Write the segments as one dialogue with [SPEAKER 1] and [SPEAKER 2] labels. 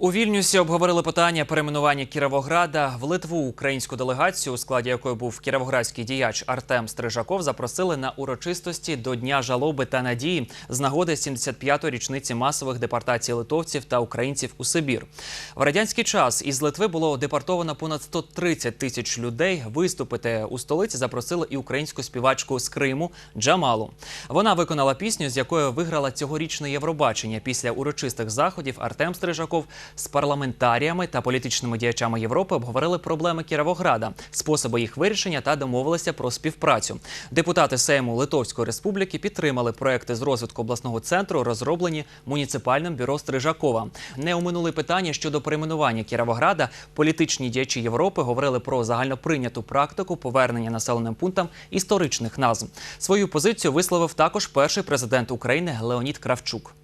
[SPEAKER 1] У Вільнюсі обговорили питання перейменування Кіровограда в Литву. Українську делегацію, у складі якої був кіровоградський діяч Артем Стрижаков, запросили на урочистості до Дня жалоби та надії з нагоди 75-ї річниці масових депортацій литовців та українців у Сибір. В радянський час із Литви було депортовано понад 130 тисяч людей. Виступити у столиці запросили і українську співачку з Криму Джамалу. Вона виконала пісню, з якою виграла цьогорічне Євробачення. Після урочистих заходів Артем Стрижаков з парламентаріями та політичними діячами Європи обговорили проблеми Кіровограда, способи їх вирішення та домовилися про співпрацю. Депутати Сейму Литовської Республіки підтримали проекти з розвитку обласного центру, розроблені муніципальним бюро Стрижакова. Не оминули питання щодо перейменування Кіровограда. Політичні діячі Європи говорили про загальноприйняту практику повернення населеним пунктам історичних назв. Свою позицію висловив також перший президент України Леонід Кравчук.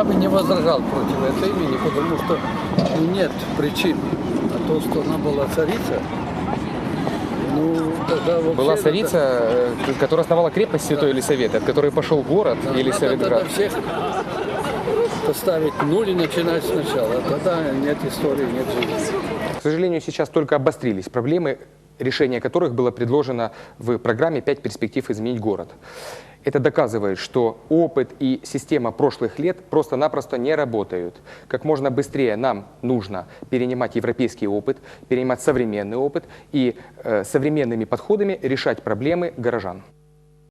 [SPEAKER 2] Я бы не возражал против этой имени, потому что нет причин. А то, что она была царица, ну, тогда вообще...
[SPEAKER 3] Была
[SPEAKER 2] надо-
[SPEAKER 3] царица, э, которая основала крепость Святой Елисаветы, от которой пошел город
[SPEAKER 2] надо
[SPEAKER 3] Елисаветград.
[SPEAKER 2] тогда всех поставить нуль и начинать сначала. Тогда нет истории, нет жизни.
[SPEAKER 3] К сожалению, сейчас только обострились проблемы, решение которых было предложено в программе «Пять перспектив изменить город». Это доказывает, что опыт и система прошлых лет просто-напросто не работают. Как можно быстрее нам нужно перенимать европейский опыт, перенимать современный опыт и э, современными подходами решать проблемы горожан.